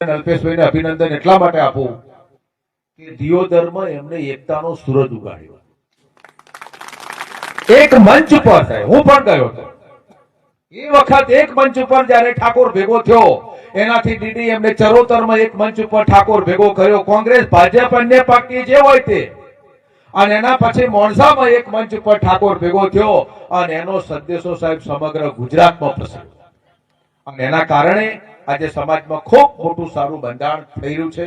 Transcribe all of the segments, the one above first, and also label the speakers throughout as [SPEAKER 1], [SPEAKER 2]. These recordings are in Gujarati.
[SPEAKER 1] અલ્પેશભાઈને અભિનંદન એટલા માટે આપું કે દિયોદરમાં એમને એકતાનો સૂરજ ઉગાડ્યો. એક મંચ પર હું પણ ગયો હતો. એ વખત એક મંચ ઉપર જયારે ઠાકોર ભેગો થયો, એનાથી દીદી એમને ચરોતરમાં એક મંચ ઉપર ઠાકોર ભેગો કર્યો. કોંગ્રેસ, ભાજપ અન્ય પાર્ટી જે હોય તે. અને એના પછી મોણસામાં એક મંચ ઉપર ઠાકોર ભેગો થયો અને એનો સંદેશો સાહેબ સમગ્ર ગુજરાતમાં પ્રસર્યો. અને એના કારણે આજે સમાજમાં ખૂબ મોટું સારું બંધારણ થઈ રહ્યું છે.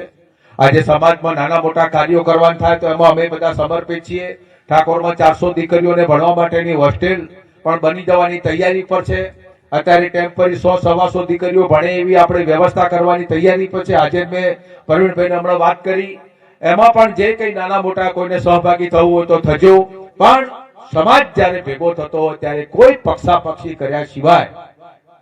[SPEAKER 1] આજે સમાજમાં નાના મોટા કાર્યો કરવાનું થાય તો એમાં અમે બધા સમર્પિત છીએ. ઠાકોરમાં ચારસો દીકરીઓને ભણવા માટેની હોસ્ટેલ પણ બની જવાની તૈયારી પર છે. અત્યારે ટેમ્પરરી સો સવાસો દીકરીઓ ભણે એવી આપણે વ્યવસ્થા કરવાની તૈયારી પર છે. આજે મેં પ્રવીણભાઈને હમણાં વાત કરી. એમાં પણ જે કંઈ નાના મોટા કોઈને સહભાગી થવું હોય તો થજો. પણ સમાજ જ્યારે ભેગો થતો ત્યારે કોઈ પક્ષાપક્ષી કર્યા સિવાય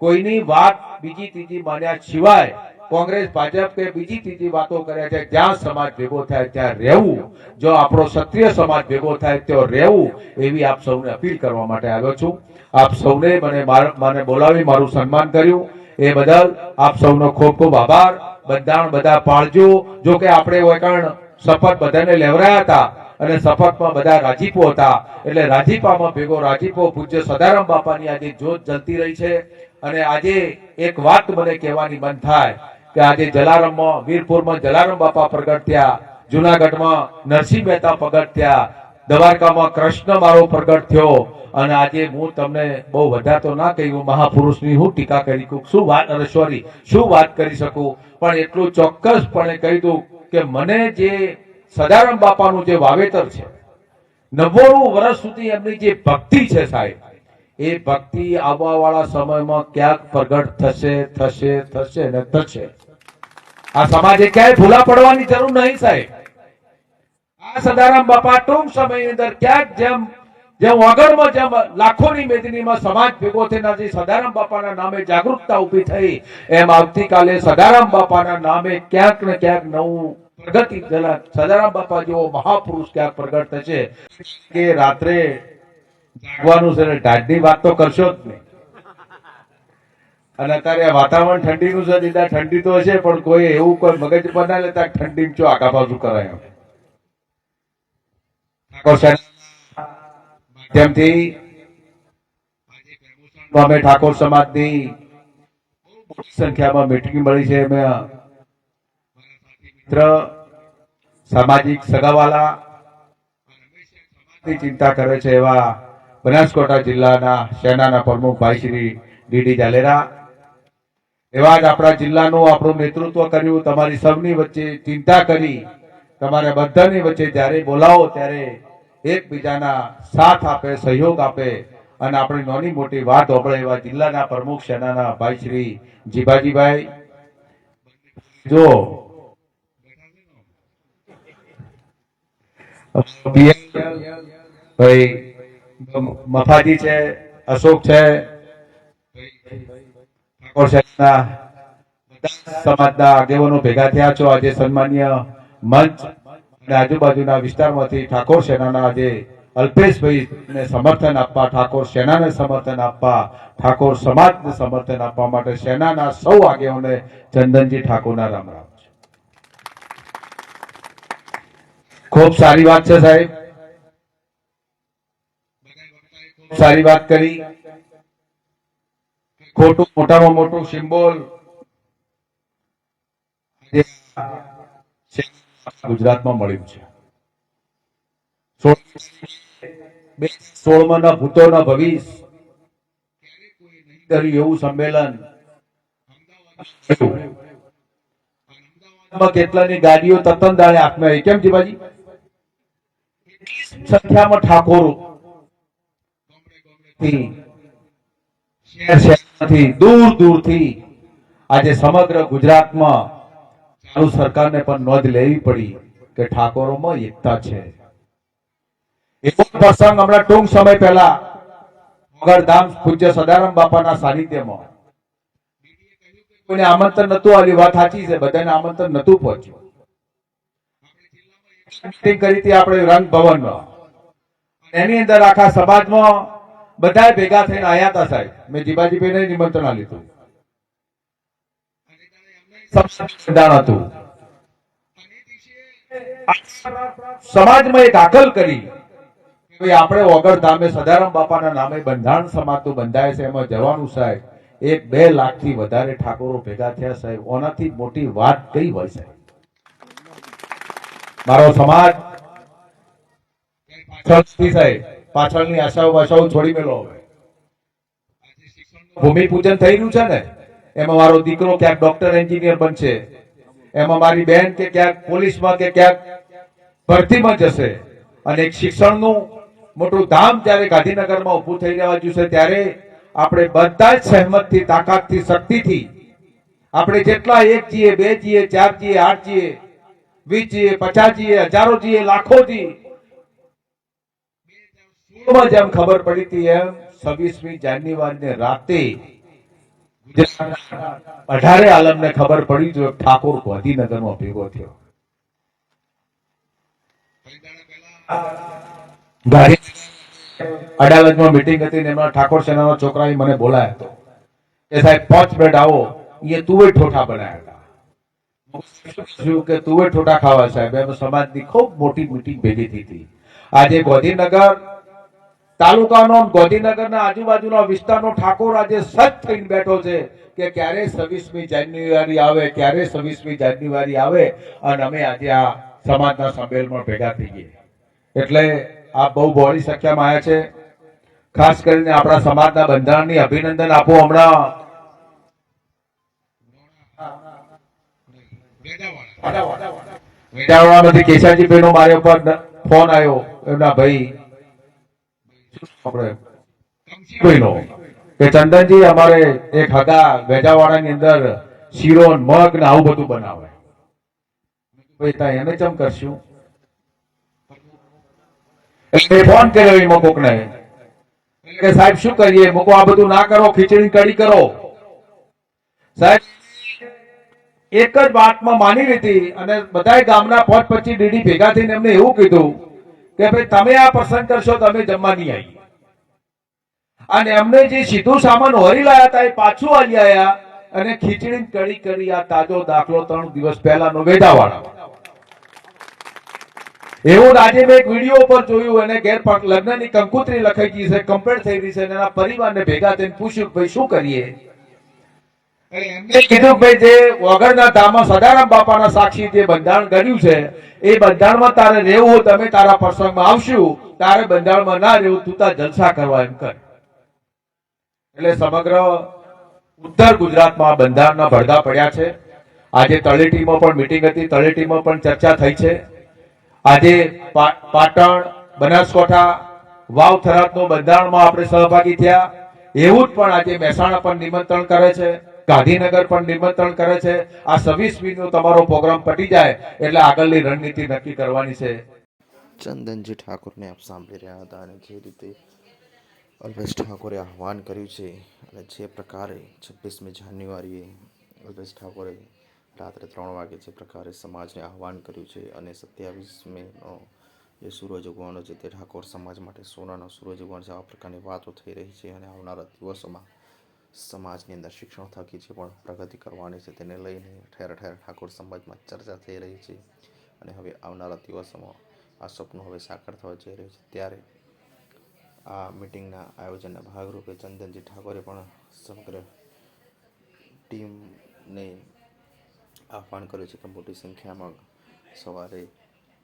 [SPEAKER 1] કોઈની વાત બીજી ત્રીજી માન્યા સિવાય કોંગ્રેસ, ભાજપ કે બીજી ત્રીજી વાતો કરે છે. જ્યાં સમાજ ભેગો થાય ત્યાં રહેવું. જો આપણો ક્ષત્રિય સમાજ ભેગો થાય ત્યાં રહેવું, એવી આપ સૌને અપીલ કરવા માટે આવ્યો છું. આપ સૌને મને મને બોલાવી મારું સન્માન કર્યું. એ બદલ આપ સૌનો ખૂબ ખૂબ આભાર. બંધારણ બધા પાળજો. જો કે આપણે વૈકણ શપથ બધાને લેવરાયા હતા અને શપથમાં બધા રાજીપો હતા. એટલે રાજીપામાં ભેગો રાજીપો પૂજ્ય સદારામ બાપાની આજે જોત જલતી રહી છે. અને આજે એક વાત મને કહેવાની મન થાય કે આજે જલારામમાં, વીરપુરમાં જલારામ બાપા પ્રગટ થયા, જુનાગઢમાં નરસિંહ મહેતા પ્રગટ થયા, દ્વારકામાં કૃષ્ણ મારો પ્રગટ થયો, અને આજે હું તમને બહુ વધારે તો ના કહ્યું, મહાપુરુષની હું ટીકા કરી શું વાત, અરે સોરી શું વાત કરી શકું? પણ એટલું ચોક્કસપણે કહી દઉં કે મને જે સદારામ બાપાનું જે વાવેતર છે, નવ્વાણું વર્ષ સુધી એમની જે ભક્તિ છે સાહેબ એ ભક્તિ આવવાવાળા સમયમાં ક્યાંક પ્રગટ થશે થશે થશે ને થશે. આ સમાજે ક્યાંય ભૂલા પડવાની જરૂર નહીં સાહેબ. સદારામ બાપા ટૂંક સમયની અંદર ક્યાંક જેમ જેમ વગરમાં જેમ લાખોની મેદનીમાં સમાજ ભેગો થઈને આજે સદારામ બાપાના નામે જાગૃતતા ઊભી થઈ, એમ આવતીકાલે સદારામ બાપાના નામે ક્યાંક ને ક્યાંક નવું પ્રગતિ સદારામ બાપા જેવો મહાપુરુષ ક્યાંક પ્રગટ થશે. કે રાત્રે જાગવાનું છે ને વાત તો કરશો જ નહીં. અને અત્યારે વાતાવરણ ઠંડીનું છે, દીદા, ઠંડી તો હશે, પણ કોઈ એવું કોઈ મગજ પર ના લેતા ઠંડી ચો આખા બાજુ કરાય માધ્યમથી અમે ઠાકોર સમાજની મોટી સંખ્યામાં મીટિંગ મળી છે. અમે મિત્ર, સામાજિક સગાવાલા ચિંતા કરે છે એવા બનાસકાંઠા જિલ્લાના સેનાના પ્રમુખ ભાઈ શ્રી ડીડી જાલેરા. એવા જ આપણા જિલ્લાનું આપણું નેતૃત્વ કર્યું તમારી સૌની વચ્ચે ચિંતા કરી તમારે બધાની વચ્ચે જ્યારે બોલાવો ત્યારે એકબીજાના સાથ આપે સહયોગ આપે અને આપણી નાની મોટી વાત હોબળે એવા જિલ્લાના પ્રમુખ સેનાના ભાઈ શ્રી જીભાજીભાઈ. જો ભાઈ મફાજી છે, અશોક છે, ઠાકોર સાહેબના સમાજના આગેવાનો ભેગા થયા છો. આજે સન્માન્ય મંચ અને આજુબાજુના વિસ્તારમાંથી ઠાકોર સેનાના આજે અલ્પેશભાઈ ને સમર્થન આપવા, ઠાકોર સેનાને સમર્થન આપવા, ઠાકોર સમાજને સમર્થન આપવા માટે સેનાના સૌ આગેવાને ચંદનજી ઠાકોરના રામ રામ ખૂબ સારી વાત છે સાહેબ ખૂબ સારી વાત કરી. ખોટું, મોટામાં મોટું સિમ્બોલ. ગુજરાતમાં મળ્યું છે. સોળમાં ના ભૂતોના ભવિષ્ય. કર્યું એવું સંમેલન. કેટલાની ગાડીઓ તત્તન દાણે હાથમાં. કેમ જીવાજી સંખ્યામાં ઠાકોરો. થી, શહેર શહેરમાંથી દૂર દૂરથી આજે સમગ્ર ગુજરાતમાં ચાલુ સરકારને પણ નોંધ લેવી પડી કે ઠાકોરોમાં એકતા છે. એવો પ્રસંગ હમણાં ટૂંક સમય પહેલા મગરધામ પૂજ્ય સદારામ બાપાના સાનિધ્યમાં. કોઈને આમંત્રણ નતું આવ્યું વાત સાચી છે, બધાને આમંત્રણ નતું પહોંચ્યું. કરી હતી, આપણે રંગ ભવનમાં એની અંદર આખા સમાજમાં બધા ભેગા થઈને આયા હતા સાહેબ. મેં જીબાજીભાઈને નિમંત્રણ લીધું સમાજમાં એક આકલ કરી આપણે ઓગળ ધામે સદારામ બાપાના નામે બંધારણ સમાજનું બંધાય છે. એમાં જવાનું સાહેબ, એક બે લાખથી વધારે ઠાકોરો ભેગા થયા સાહેબ. ઓનાથી મોટી વાત કઈ હોય સાહેબ? મારો સમાજ, સાહેબ પાછળની આશાઓ ભાષાઓ છોડી મેલો હવે. ભૂમિ પૂજન થઈ રહ્યું છે ને, એમાં મારો દીકરો ક્યાંક ડોક્ટર એન્જિનિયર બનશે, એમાં મારી બેન કે ક્યાંક પોલીસમાં કે ક્યાંક ભરતીમાં જશે, અને એક શિક્ષણનું મોટું ધામ જ્યારે ગાંધીનગરમાં ઊભું થઈ રહેવા છે ત્યારે આપણે બધા જ સહેમતથી, તાકાતથી, શક્તિથી આપણે જેટલા એક જીએ, બે જીએ, ચાર જીએ, આઠ જીએ, વીસ જીએ, પચાસ જીએ, હજારો જીએ, લાખો જી માં જેમ ખબર પડી હતી એમ છવ્વીસમી જાન્યુઆરી રાતે અઢારે આલમને ખબર પડી જો ઠાકોર ગાંધીનગરમાં ભેગો થયો. અડાલજમાં મીટિંગ હતી ને એમાં ઠાકોર સેનાના છોકરાએ મને બોલાયો હતો. કે સાહેબ, પાંચ મિનિટ આવો એ તુવે ઠોઠા બનાવ્યા હતા. કે તુવે ઠોઠા ખાવા સાહેબ? એમ સમાજની ખૂબ મોટી મીટિંગ ભેગી થઈ હતી. આજે ગાંધીનગર તાલુકાનો ગાંધીનગરના આજુબાજુના વિસ્તારનો ઠાકોર આજે સજ્જ થઈને બેઠો છે કે ક્યારે છવ્વીસમી જાન્યુઆરી આવે ક્યારે છવ્વીસમી જાન્યુઆરી આવે અને અમે આજે આ સમાજના સંમેલનમાં ભેગા થઈ ગયા. એટલે આ બહુ બહોળી સંખ્યામાં આવ્યા છે. ખાસ કરીને આપણા સમાજના બંધારણની અભિનંદન આપો હમણાં. વેડાવાડામાંથી કેશાજીભાઈનો મારે ઉપર ફોન આવ્યો. એમના ભાઈ આપણે કે ચંદનજી અમારે એક હતા વેજાવાડાની અંદર શીરો મગ ને આવું બધું બનાવે. ભાઈ તા એને ચમ કરશું? એટલે ફોન કર્યો એમાં કોકને. કે, સાહેબ, શું કરીએ? મોકો આ બધું ના કરો, ખીચડી કડી કરો. સાહેબ, એક જ વાતમાં માની લીધી અને બધાય ગામના પાંચ પચીસ ડીડી ભેગા થઈને એમને એવું કીધું કે ભાઈ તમે આ પસંદ કરશો તમે જમવા નહીં આવી અને એમને જે સીધું સામાન હોરી લાયા હતા એ પાછું આવી આવ્યા અને ખીચડી કડી કરી આ તાજો દાખલો ત્રણ દિવસ પહેલાનો વેદાવાળા એવું આજે મેં એક વીડિયો પર જોયું અને ઘેર લગ્નની કંકુતરી લખાઈ ગઈ છે કમ્પ્લેટ થઈ ગઈ છે અને એના પરિવારને ભેગા થઈને પૂછ્યું ભાઈ શું કરીએ? એમને કીધું ભાઈ જે વગરના ધામમાં સદારામ બાપાના સાક્ષી જે બંધારણ કર્યું છે, એ બંધારણમાં તારે રહેવું તમે તારા પ્રસંગમાં આવશું, તારે બંધારણમાં ના રહેવું, તું તાર જલસા કરવા એમ કર. એટલે સમગ્ર ઉત્તર ગુજરાતમાં બંધારણના ભડકા પડ્યા છે. આજે તળેટીમાં પણ મિટિંગ હતી, તળેટીમાં પણ ચર્ચા થઈ છે. આજે પાટણ, બનાસકાંઠા, વાવ થરાદનો બંધારણમાં આપણે સહભાગી થયા. એવું જ પણ આજે મહેસાણા પણ નિમંત્રણ કરે છે. ગાંધીનગર પણ નિમંત્રણ કરે છે. આ સવીસ મીનો તમારો પ્રોગ્રામ પટી જાય એટલે આગળની રણનીતિ નક્કી કરવાની છે.
[SPEAKER 2] ચંદનજી ઠાકોરને આપ સાંભળી રહ્યા હતા અને જે રીતે અલ્પેશ ઠાકોરે આહવાન કર્યું છે અને જે પ્રકારે છવ્વીસમી જાન્યુઆરીએ અલ્પેશ ઠાકોરે રાત્રે ત્રણ વાગે જે પ્રકારે સમાજને આહવાન કર્યું છે અને સત્યાવીસ મેનો જે સૂરજ ઉગવાનો છે તે ઠાકોર સમાજ માટે સોનાનો સૂરજ ઉગવાનો છે, આવા પ્રકારની વાતો થઈ રહી છે અને આવનારા દિવસોમાં સમાજની અંદર શિક્ષણ થકી જે પણ પ્રગતિ કરવાની છે તેને લઈને ઠેર ઠેર ઠાકોર સમાજમાં ચર્ચા થઈ રહી છે અને હવે આવનારા દિવસોમાં આ સપનું હવે સાકાર થવા જઈ રહ્યું છે. ત્યારે આ મિટિંગના આયોજનના ભાગરૂપે ચંદનજી ઠાકોરે પણ સમગ્ર ટીમને આહવાન કર્યું છે કે મોટી સંખ્યામાં સવારે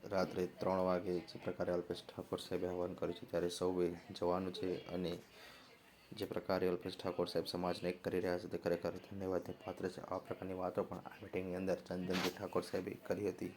[SPEAKER 2] રાત્રે ત્રણ વાગે જે પ્રકારે અલ્પેશ ઠાકોર સાહેબે આહવાન કર્યું છે ત્યારે સૌએ જવાનું છે અને જે પ્રકારે અલ્પેશ ઠાકોર સાહેબ સમાજને એક કરી રહ્યા છે તે ખરેખર ધન્યવાદને પાત્ર છે. આ પ્રકારની વાતો પણ આ મિટિંગની અંદર ચંદનજી ઠાકોર સાહેબે કરી હતી.